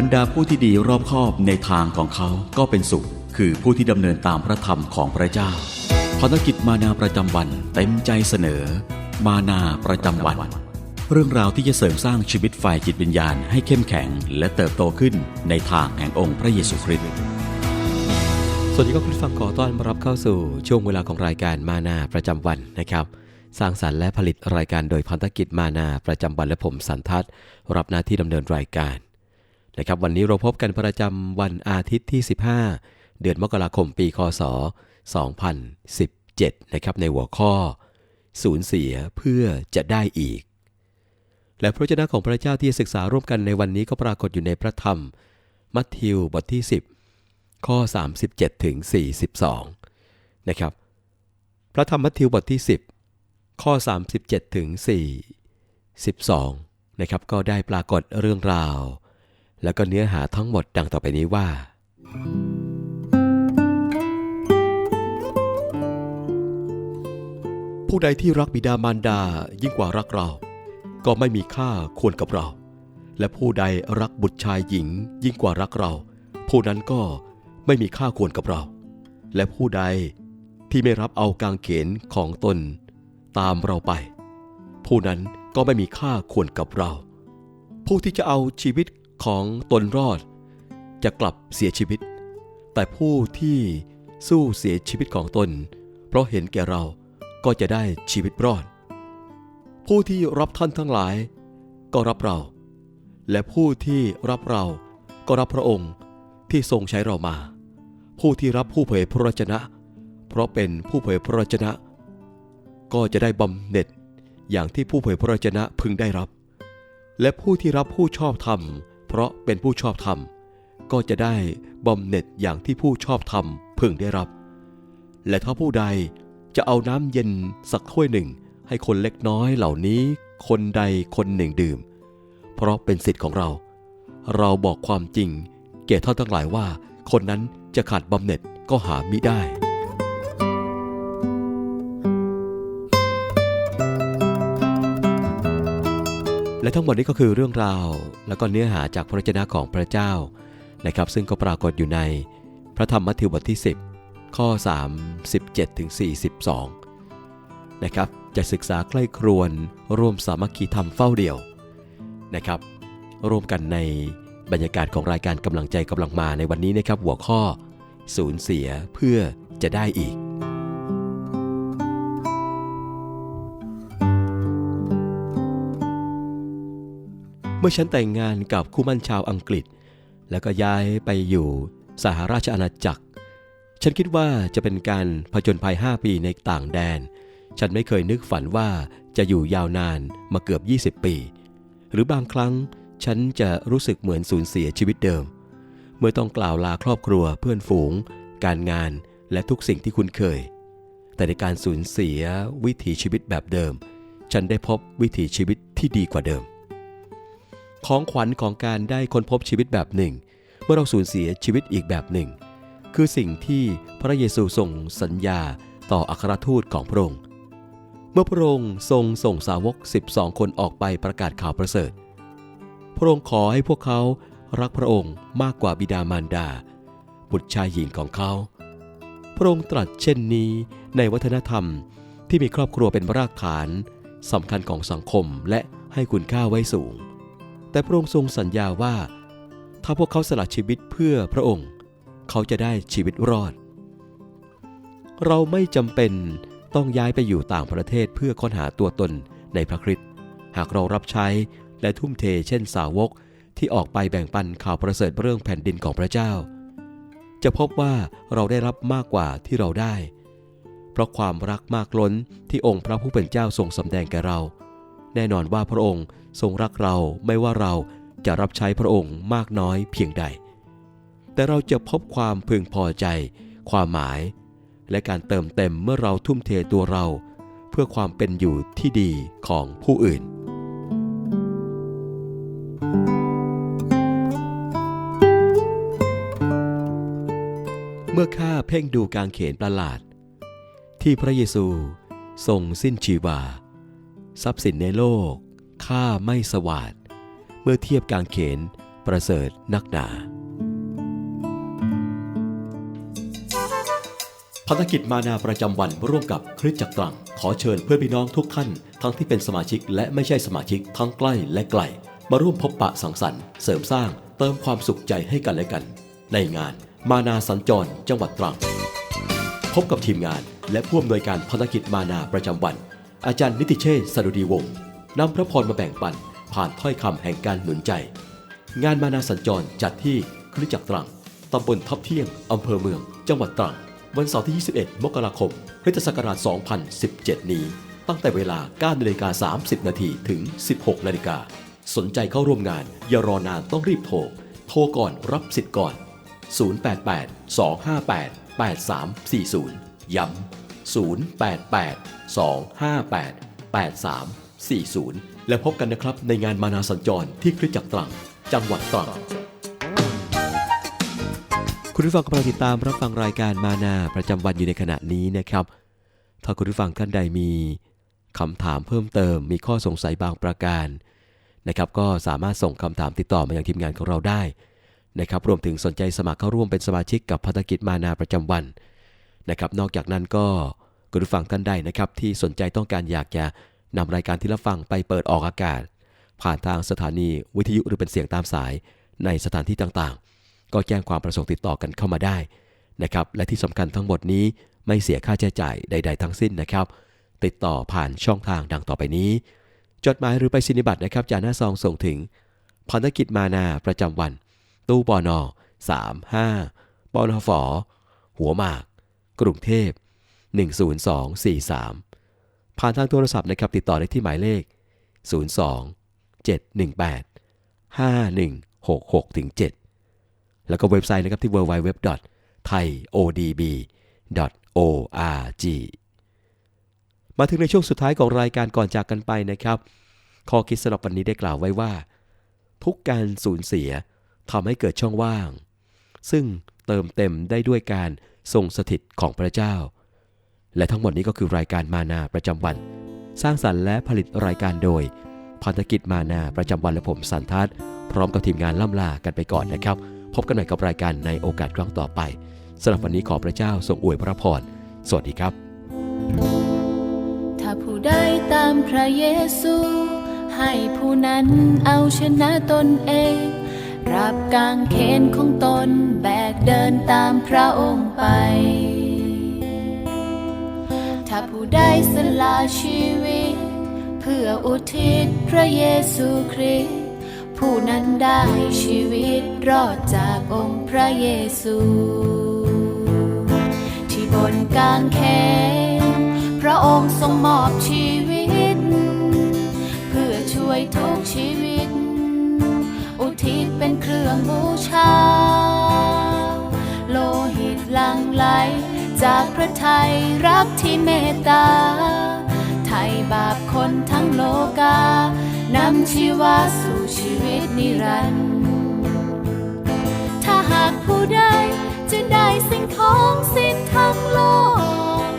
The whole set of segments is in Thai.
บรรดาผู้ที่ดีรอบคอบในทางของเขาก็เป็นสุข คือผู้ที่ดำเนินตามพระธรรมของพระเจ้าภารกิจมานาประจำวันเต็มใจเสนอ มานาประจำวัน เรื่องราวที่จะเสริมสร้างชีวิตฝ่ายจิตวิญญาณให้เข้มแข็ง และเติบโตขึ้นในทางแห่งองค์พระเยซูคริสต์สวัสดีครับคุณฟังขอต้อนรับเข้าสู่ช่วงเวลาของรายการมานาประจำวันนะครับสร้างสรรค์และผลิตรายการโดยพันธกิจมานาประจำวันและผมสันทัศน์รับหน้าที่ดำเนินรายการ นะครับวันนี้เราพบกันประจำวันอาทิตย์ที่ 15 เดือนมกราคมปีคศ 2017 นะครับในหัวข้อ สูญเสียเพื่อจะได้อีก และพระเจ้าของพระเจ้าที่ศึกษาร่วมกันในวันนี้ก็ปรากฏอยู่ในพระธรรม มัทธิวบทที่ 10 ข้อ 37ถึง42 นะครับ พระธรรมมัทธิวบทที่ 10 ข้อ 37ถึง42นะครับก็ได้ปรากฏเรื่องราว แล้วก็เนื้อหาทั้งหมดดังต่อไปนี้ว่า ผู้ใดที่รักบิดามารดายิ่งกว่ารักเรา ก็ไม่มีค่าควรกับเรา และผู้ใดรักบุตรชายหญิงยิ่งกว่ารักเรา ผู้นั้นก็ไม่มีค่าควรกับเรา และผู้ใดที่ไม่รับเอากางเขนของตน ตามเราไป ผู้นั้นก็ไม่มีค่าควรกับเรา ผู้ที่จะเอาชีวิต ของตนรอด จะกลับเสียชีวิต แต่ผู้ที่สู้เสียชีวิตของตน เพราะเห็นแก่เราก็จะได้ชีวิตรอด ผู้ที่รับท่านทั้งหลาย ก็รับเรา และผู้ที่รับเราก็รับพระองค์ที่ทรงใช้เรามา ผู้ที่รับผู้เผยพระวจนะ เพราะเป็นผู้เผยพระวจนะ ก็จะได้บำเหน็จอย่างที่ผู้เผยพระวจนะพึงได้รับ และผู้ที่รับผู้ชอบธรรม เพราะเป็นผู้ชอบธรรม ก็จะได้บำเหน็จอย่างที่ผู้ชอบธรรมพึงได้รับ และถ้าผู้ใดจะเอาน้ำเย็นสักถ้วยหนึ่ง ให้คนเล็กน้อยเหล่านี้ คนใดคนหนึ่งดื่ม เพราะเป็นสิทธิ์ของเรา เราบอกความจริงแก่ท่านทั้งหลายว่า คนนั้นจะขาดบำเหน็จก็หามิได้ และทั้งหมดนี้ก็คือเรื่องราว และก็เนื้อหาจากพระวจนะของพระเจ้านะครับ ซึ่งก็ปรากฏอยู่ในพระธรรมมัทธิวบทที่ 10 ข้อ37ถึง42 นะครับ จะศึกษาใกล้ครวนร่วมสามัคคีธรรมเฝ้าเดี่ยวนะครับ ร่วมกันในบรรยากาศของรายการกำลังใจกำลังมาในวันนี้นะครับ หัวข้อสูญเสียเพื่อจะได้อีก มื่อฉันแต่งงานกับคู่มั่นชาวอังกฤษ แล้วก็ย้ายไปอยู่สหราชอาณาจักร ฉันคิดว่าจะเป็นการผจญภัย 5 ปีในต่างแดน ฉันไม่เคยนึกฝันว่าจะอยู่ยาวนานมาเกือบ 20 ปี หรือบางครั้งฉันจะรู้สึกเหมือนสูญเสียชีวิตเดิม เมื่อต้องกล่าวลาครอบครัวเพื่อนฝูง การงานและทุกสิ่งที่คุ้นเคย แต่ในการสูญเสียวิถีชีวิตแบบเดิม ฉันได้พบวิถีชีวิตที่ดีกว่าเดิม ของขวัญของการได้ค้นพบชีวิตแบบหนึ่ง เมื่อเราสูญเสียชีวิตอีกแบบหนึ่ง คือสิ่งที่พระเยซูทรงสัญญาต่ออัครทูตของพระองค์ เมื่อพระองค์ทรงส่งสาวก 12 คนออกไปประกาศข่าวประเสริฐ พระองค์ขอให้พวกเขารักพระองค์มากกว่าบิดามารดา บุตรชายหญิงของเขา พระองค์ตรัสเช่นนี้ในวัฒนธรรมที่มีครอบครัวเป็นรากฐานสำคัญของสังคมและให้คุณค่าไว้สูง แต่พระองค์ทรงสัญญาว่า ถ้าพวกเขาสละชีวิตเพื่อพระองค์ เขาจะได้ชีวิตรอด เราไม่จำเป็นต้องย้ายไปอยู่ต่างประเทศเพื่อค้นหาตัวตนในพระคริสต์หากเรารับใช้และทุ่มเทเช่นสาวกที่ออกไปแบ่งปันข่าวประเสริฐเรื่องแผ่นดินของพระเจ้า จะพบว่าเราได้รับมากกว่าที่เราได้ เพราะความรักมากล้นที่องค์พระผู้เป็นเจ้าทรงสำแดงแก่เรา แน่นอนว่าพระองค์ทรงรักเราไม่ว่าเราจะรับใช้พระองค์มากน้อยเพียงใด แต่เราจะพบความพึงพอใจ ความหมาย และการเติมเต็มเมื่อเราทุ่มเทตัวเรา เพื่อความเป็นอยู่ที่ดีของผู้อื่น เมื่อข้าเพ่งดูกางเขนประหลาด ที่พระเยซูทรงสิ้นชีวา ทรัพย์สินในโลกข้าไม่สวาดเมื่อเทียบกางเขนประเสริฐนักหนาภารกิจมานาประจำวันร่วมกับคริสจักรตรัง ขอเชิญเพื่อนพี่น้องทุกท่าน ทั้งที่เป็นสมาชิกและไม่ใช่สมาชิกทั้งใกล้และไกล มาร่วมพบปะสังสรรค์เสริมสร้างเติมความสุขใจให้กันและกัน ในงานมานาสัญจรจังหวัดตรัง พบกับทีมงานและผู้อำนวยการภารกิจมานาประจำวัน อาจารย์นิติเชษสรุดีวงศ์นำพระพรมาแบ่งปัน ผ่านถ้อยคำแห่งการหนุนใจ งานมานาสัญจรจัดที่คริจักรตรังตำบลทับเที่ยงอำเภอเมือง จังหวัดตรัง วันเสาร์ที่ 21 มกราคมพุทธศักราช 2017 นี้ ตั้งแต่เวลา9นาฬิกา30 นาทีถึง 16 นาฬิกา สนใจเข้าร่วมงาน อย่ารอนานต้องรีบโทร โทรก่อนรับสิทธิ์ก่อน 088 258 8340 ย้ำ 088 258 8340 และพบกันนะครับในงานมานาสัญจรที่คริสตจักรตรัง จังหวัดตรัง คุณผู้ฟังกำลังติดตามรับฟังรายการมานาประจำวันอยู่ในขณะนี้นะครับ ถ้าคุณผู้ฟังท่านใดมีคำถามเพิ่มเติม มีข้อสงสัยบางประการนะครับก็สามารถส่งคำถามติดต่อมายังทีมงานของเราได้นะครับรวมถึงสนใจสมัครเข้าร่วมเป็นสมาชิกกับภารกิจมานาประจำวัน นะครับ นอกจากนั้นก็คุณผู้ฟังท่านใดนะครับ ที่สนใจต้องการอยากจะนำรายการที่รับฟังไปเปิดออกอากาศ ผ่านทางสถานีวิทยุหรือเป็นเสียงตามสายในสถานที่ต่างๆ ก็แจ้งความประสงค์ติดต่อกันเข้ามาได้นะครับและที่สำคัญทั้งหมดนี้ไม่เสียค่าใช้จ่ายใด ๆ ทั้งสิ้นนะครับ ติดต่อผ่านช่องทางดังต่อไปนี้ จดหมายหรือไปสินิบัตรนะครับจากหน้าซองส่งถึงภารกิจมานาประจำวัน ตู้ปอนอ35ปอนอฝอหัวหมาก กรุงเทพ 10243 ผ่านทางโทรศัพท์นะครับติดต่อได้ที่หมายเลข 02 718 5166ถึง7แล้วก็เว็บไซต์นะครับที่ www.thaiodb.org มาถึงในช่วงสุดท้ายของรายการก่อนจากกันไปนะครับ ข้อคิดสำหรับวันนี้ได้กล่าวไว้ว่า ทุกการสูญเสียทำให้เกิดช่องว่าง ซึ่งเติมเต็มได้ด้วยการ ทรงสถิตของพระเจ้า และทั้งหมดนี้ก็คือรายการมานาประจำวัน สร้างสรรค์และผลิตรายการโดยพันธกิจมานาประจำวันและผมสันทัศน์พร้อมกับทีมงานล่ำลากันไปก่อนนะครับ พบกันใหม่กับรายการในโอกาสครั้งต่อไปสำหรับวันนี้ขอพระเจ้าทรงอวยพระพรสวัสดีครับ ถ้าผู้ใดตามพระเยซู ให้ผู้นั้นเอาชนะตนเอง รับกางเขนของตนแบกเดินตามพระองค์ไป ถ้าผู้ใดสละชีวิต เพื่ออุทิศพระเยซูคริสต์ผู้นั้นได้ชีวิตรอดจากองค์พระเยซู ที่บนกางเขนพระองค์ทรงมอบชีวิต รื่องบูชา โลหิตลังไหล จากพระไทยรักที่เมตตาไถ่บาปคนทั้งโลกา นำชีวาสู่ชีวิตนิรันดร์ถ้าหากผู้ใดจะได้สิ่งของสิ้นทั้งโลก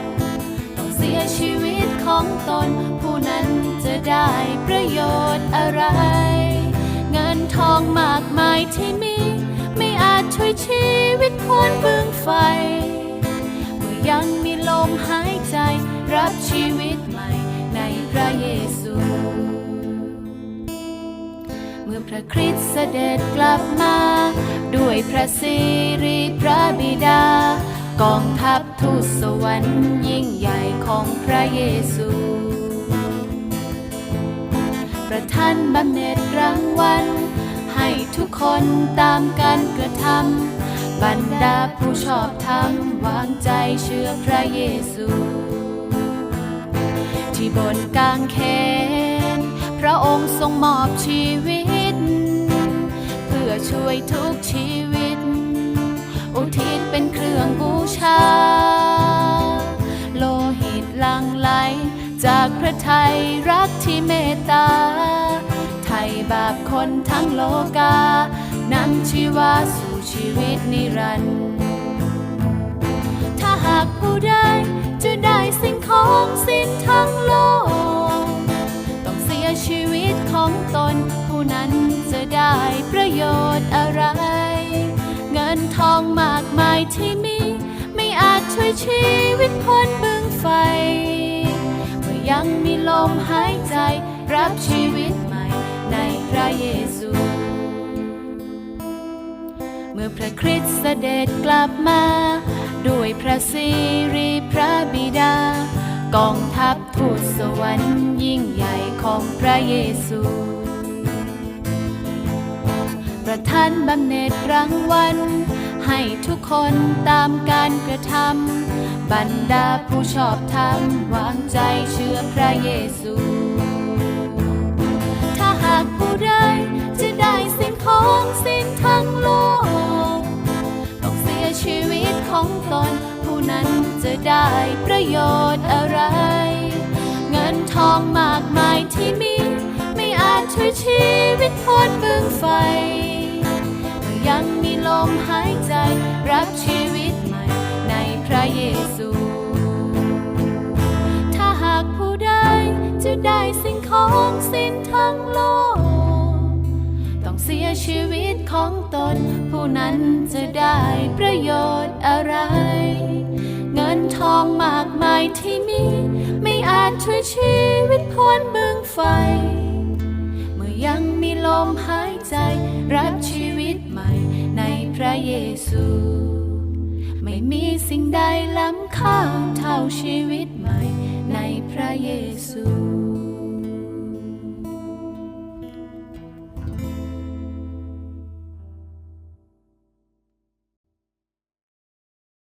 ต้องเสียชีวิตของตนผู้นั้นจะได้ประโยชน์อะไร องมากมายที่มี ไม่อาจช่วยชีวิตคนเบื้องไฟ เมื่อยังมีลมหายใจรับชีวิตใหม่ในพระเยซู เมื่อพระคริสต์เสด็จกลับมา ด้วยพระสิริพระบิดา กองทัพทูตสวรรค์ยิ่งใหญ่ของพระเยซูประทานบำเหน็จรางวัล คนตามการกระทำบรรดาผู้ชอบธรรมวางใจเชื่อพระเยซู ที่บนกางเขนพระองค์ทรงมอบชีวิต เพื่อช่วยทุกชีวิต อุทิศเป็นเครื่องบูชา โลหิตลังไหลจากพระทัยรักที่เมตตา ภัยบาปคนทั้งโลกานำชีวาสู่ชีวิตนิรันดร์ถ้าหากผู้ใดจะได้สิ่งของสิ้นทั้งโลก ต้องเสียชีวิตของตน ผู้นั้นจะได้ประโยชน์อะไร เงินทองมากมายที่มี ไม่อาจช่วยชีวิตพ้นบึงไฟเมื่อยังมีลมหายใจรับชีวิต ระเยซู เมื่อพระคริสต์เสด็จกลับมา ด้วยพระสิริพระบิดา กองทัพทูตสวรรค์ยิ่งใหญ่ของพระเยซู ประทานบำเหน็จรางวัลให้ทุกคนตามการกระทำบรรดาผู้ชอบธรรมวางใจเชื่อพระเยซูาหากผู้ใดจะได้สิ่งของสิ้นทั้งโลก ต้องเสียชีวิตของตน ผู้นั้นจะได้ประโยชน์อะไร เงินทองมากมายที่มี ไม่อาจช่วยชีวิตพ้นบึงไฟเมื่อยังมีลมหายใจรับชีวิตใหม่ในพระเยซู ถ้าหากผู้ใดจะได้สิ่งของสิ้นทั้งโลก ชีวิตของตน ผู้นั้นจะได้ประโยชน์อะไร เงินทองมากมายที่มี ไม่อาจช่วยชีวิตพ้นเมืองไฟ เมื่อยังมีลมหายใจ รับชีวิตใหม่ในพระเยซู ไม่มีสิ่งใดล้ำค่าเท่าชีวิตใหม่ในพระเยซู